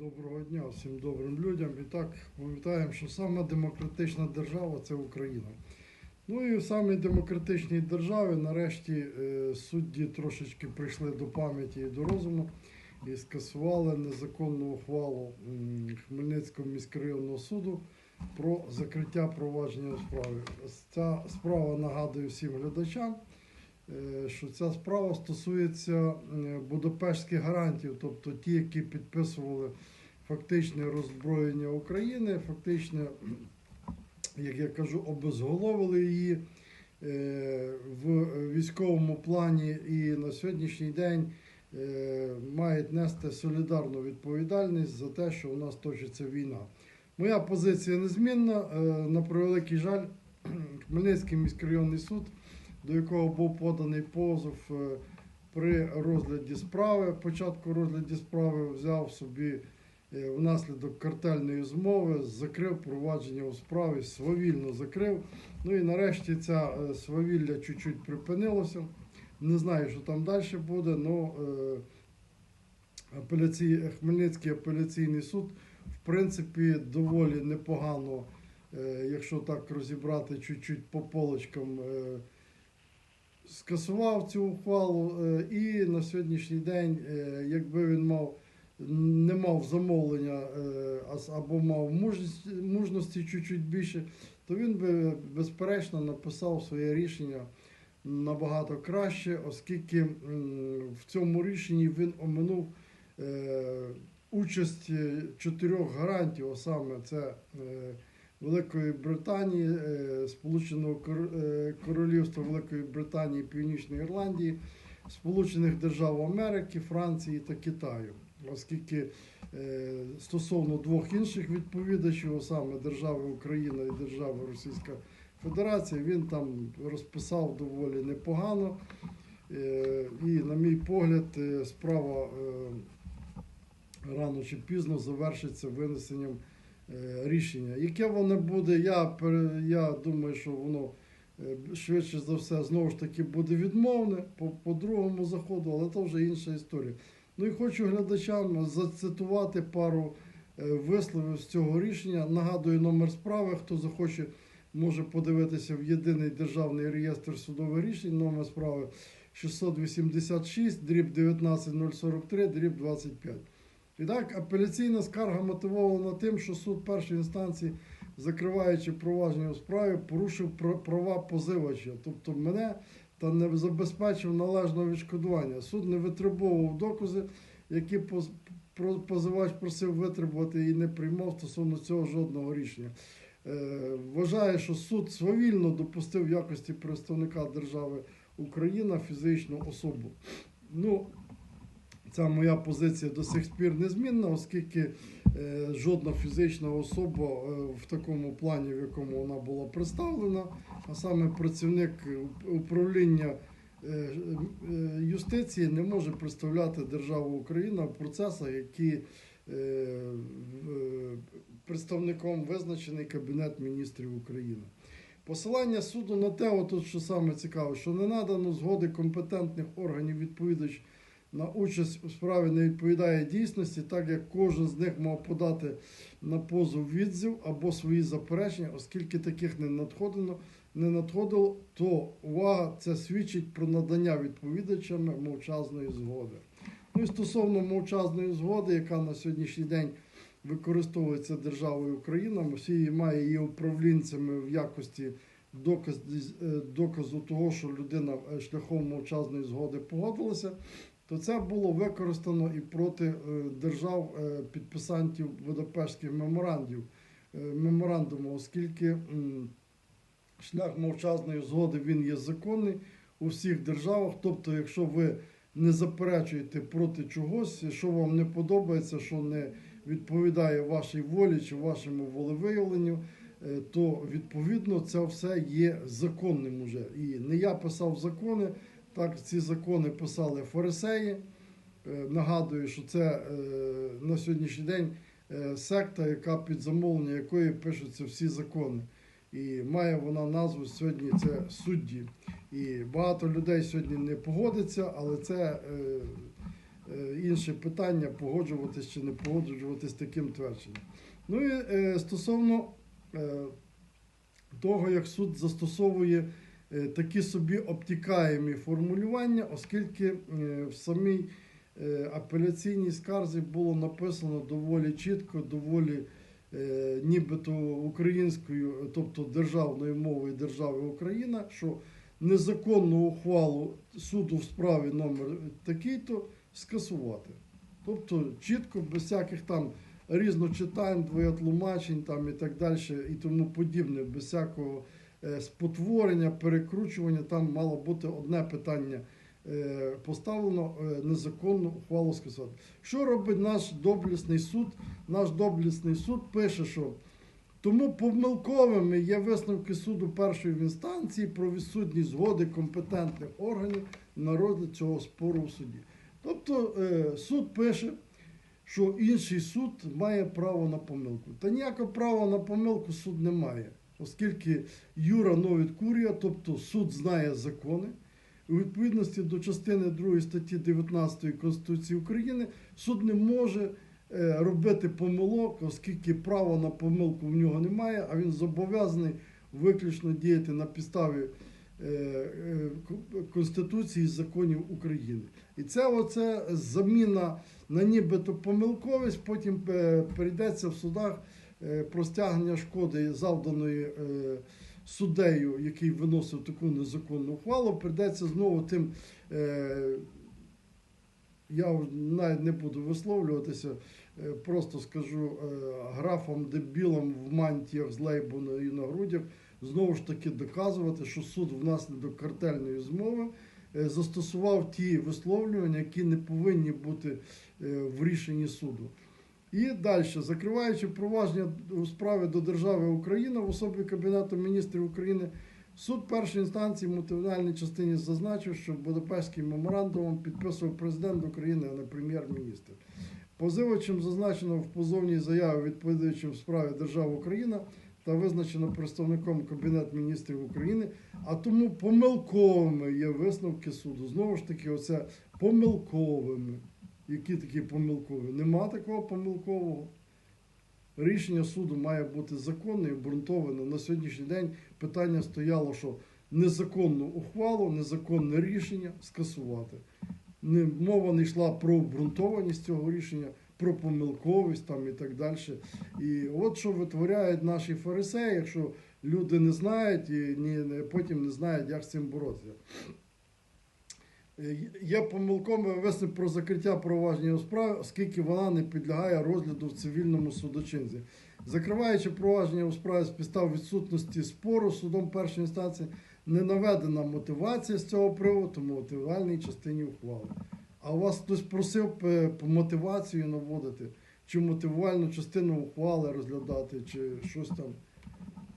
Доброго дня всім добрим людям. І так пам'ятаємо, що сама демократична держава це Україна. Ну і в самій демократичній державі нарешті е, судді трошечки прийшли до пам'яті і до розуму і скасували незаконну ухвалу Хмельницького міськрайонного суду про закриття провадження у справі. Ця справа нагадує всім глядачам, що ця справа стосується е, Будапештських гарантів, тобто ті, які підписували фактичне роззброєння України, фактично, як я кажу, обезголовили її е, в військовому плані і на сьогоднішній день е, мають нести солідарну відповідальність за те, що у нас точиться війна. Моя позиція незмінна. Е, На превеликий жаль, Хмельницький міськрайонний суд, до якого був поданий позов е, при розгляді справи, початку розгляді справи взяв собі е, внаслідок картельної змови, закрив провадження у справі, свавільно закрив. Ну і нарешті ця е, свавілля чуть-чуть припинилося. Не знаю, що там далі буде, але апеляцій... Хмельницький апеляційний суд, в принципі, доволі непогано, якщо так розібрати чуть-чуть по полочкам, скасував цю ухвалу. е, І на сьогоднішній день, е, якби він мав не мав замовлення е, або мав мужність, мужності чуть-чуть більше, то він би безперечно написав своє рішення набагато краще, оскільки в цьому рішенні він оминув участь чотирьох гарантів, а саме це Великої Британії, е, Сполученого е, Королівства Великої Британії, Північної Ірландії, Сполучених Держав Америки, Франції та Китаю. Оскільки е, стосовно двох інших відповідачів, саме держави Україна і держави Російська Федерація, він там розписав доволі непогано. І, на мій погляд, справа рано чи пізно завершиться винесенням рішення. Яке воно буде, я, я думаю, що воно е, швидше за все знову ж таки буде відмовне по, по другому заходу, але це вже інша історія. Ну і хочу глядачам зацитувати пару е, висловів з цього рішення. Нагадую номер справи, хто захоче, може подивитися в єдиний державний реєстр судових рішень. Номер справи 686, дріб 19043, дріб 25. І так, апеляційна скарга мотивована тим, що суд першої інстанції, закриваючи провадження у справі, порушив права позивача, тобто мене, та не забезпечив належного відшкодування. Суд не витребовував докази, які позивач просив витребувати і не приймав стосовно цього жодного рішення. Е, Вважає, що суд свавільно допустив в якості представника держави Україна фізичну особу. Ну, Ця моя позиція до сих пір незмінна, оскільки е, жодна фізична особа е, в такому плані, в якому вона була представлена, а саме працівник управління е, юстиції не може представляти державу Україна в процесах, які представником визначений Кабінет міністрів України. Посилання суду на те, отут, що саме цікаво, що не надано згоди компетентних органів відповідач на участь у справі не відповідає дійсності, так як кожен з них мав подати на позов відзив або свої заперечення, оскільки таких не надходило, не надходило, то увага, це свідчить про надання відповідачами мовчазної згоди. Ну і стосовно мовчазної згоди, яка на сьогоднішній день використовується державою Україна, всі має її управлінцями в якості доказ, е, доказу того, що людина е, шляхом мовчазної згоди погодилася то це було використано і проти е, держав е, підписантів Будапештських меморандів, е, меморандуму, оскільки шлях мовчазної згоди він є законний у всіх державах. Тобто, якщо ви не заперечуєте проти чогось, що вам не подобається, що не відповідає вашій волі чи вашому волевиявленню, то відповідно це все є законним уже. І не я писав закони. Так, ці закони писали фарисеї. Е, Нагадую, що це е, на сьогоднішній день е, секта, яка під замовлення якої пишуться всі закони. І має вона назву сьогодні це судді. І багато людей сьогодні не погодиться, але це інше питання погоджуватись чи не погоджуватись таким твердженням. Ну і стосовно того, як суд застосовує такі собі обтікаємі формулювання, оскільки е, в самій е, апеляційній скарзі було написано доволі чітко, доволі е, нібито українською, тобто державною мовою держави Україна, що незаконну ухвалу суду в справі номер такий-то скасувати. Тобто чітко, без всяких там різночитань, двоєтлумачень там і так далі, і тому подібне, без всякого е, спотворення, перекручування, там мало бути одне питання е, поставлено е, незаконну ухвалу скасувати. Що робить наш доблісний суд? Наш доблісний суд пише, що тому помилковими є висновки суду першої інстанції про відсутність згоди компетентних органів на розгляд цього спору в суді. Тобто е, суд пише, що інший суд має право на помилку. Та ніякого права на помилку суд не має, оскільки Юра Новід Курія, тобто суд знає закони. У відповідності до частини 2 статті 19 Конституції України суд не може е, робити помилок, оскільки права на помилку в нього немає, а він зобов'язаний виключно діяти на підставі е, е, Конституції і законів України. І це оце заміна на нібито помилковість, потім перейдеться в судах про стягнення шкоди, завданої е, суддею, який виносив таку незаконну ухвалу, прийдеться знову тим. е, Я навіть не буду висловлюватися, е, просто скажу е, графам дебілам в мантіях з лейбоною на грудях знову ж таки доказувати, що суд внаслідок картельної змови е, застосував ті висловлювання, які не повинні бути е, в рішенні суду. І далі, закриваючи провадження у справі до держави Україна в особі Кабінету міністрів України, суд першої інстанції в мотивувальній частині зазначив, що Будапештським меморандумом підписував президент України, а не прем'єр-міністр. Позивачем зазначено в позовній заяві відповідаючим в справі держави Україна та визначено представником Кабінету міністрів України, а тому помилковими є висновки суду. Знову ж таки, оце помилковими. Які такі помилкові? Нема такого помилкового. Рішення суду має бути законне і обґрунтоване. На сьогоднішній день питання стояло, що незаконну ухвалу, незаконне рішення скасувати. Мова не йшла про обґрунтованість цього рішення, про помилковість там і так далі. І от що витворяють наші фарисеї, якщо люди не знають і потім не знають, як з цим боротися. Е, Є помилковий про закриття провадження у справі, оскільки вона не підлягає розгляду в цивільному судочинці. Закриваючи провадження у справі з підстав відсутності спору судом першої інстанції, не наведена мотивація з цього приводу, мотивувальній частині ухвали. А у вас хтось просив е, по мотивацію наводити, чи мотивувальну частину ухвали розглядати, чи щось там.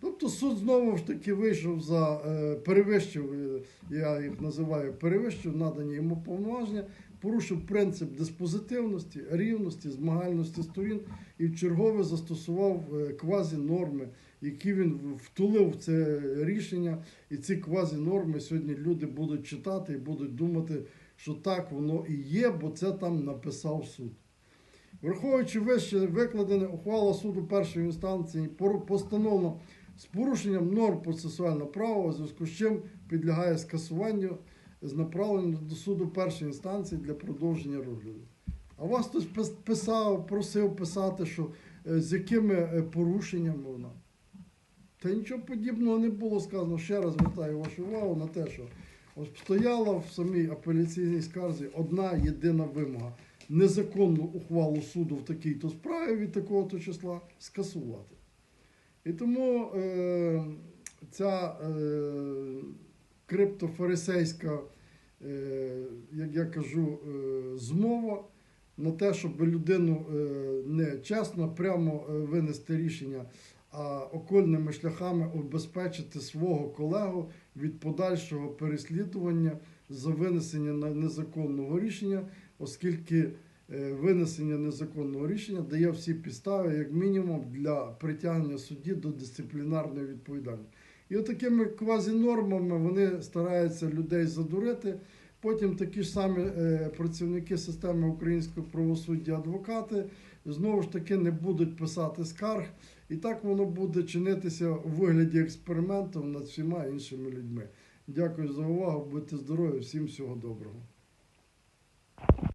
Тобто суд знову ж таки вийшов за е, перевищив, е, я їх називаю перевищив, надані йому повноваження, порушив принцип диспозитивності, рівності, змагальності сторін і вчергове застосував е, квазі-норми, які він втулив в це рішення. І ці квазі-норми сьогодні люди будуть читати і будуть думати, що так воно і є, бо це там написав суд. Враховуючи вище викладене ухвала суду першої інстанції постановлено з порушенням норм процесуального права, у зв'язку з чим підлягає скасуванню з направленням до суду першої інстанції для продовження розгляду. А вас хтось писав, просив писати, що е, з якими е, порушеннями вона. Та нічого подібного не було сказано. Ще раз звертаю вашу увагу на те, що стояла в самій апеляційній скарзі одна єдина вимога незаконну ухвалу суду в такій-то справі від такого-то числа скасувати. І тому е, ця е, криптофарисейська, е, як я кажу, е, змова на те, щоб людину е, не чесно прямо е, винести рішення, а окольними шляхами обезпечити свого колегу від подальшого переслідування за винесення незаконного рішення, оскільки винесення незаконного рішення дає всі підстави, як мінімум, для притягнення судді до дисциплінарної відповідальності. І отакими квазінормами вони стараються людей задурити, Потім такі ж самі е, працівники системи українського правосуддя, адвокати, знову ж таки не будуть писати скарг. І так воно буде чинитися у вигляді експерименту над всіма іншими людьми. Дякую за увагу, будьте здорові, всім всього доброго.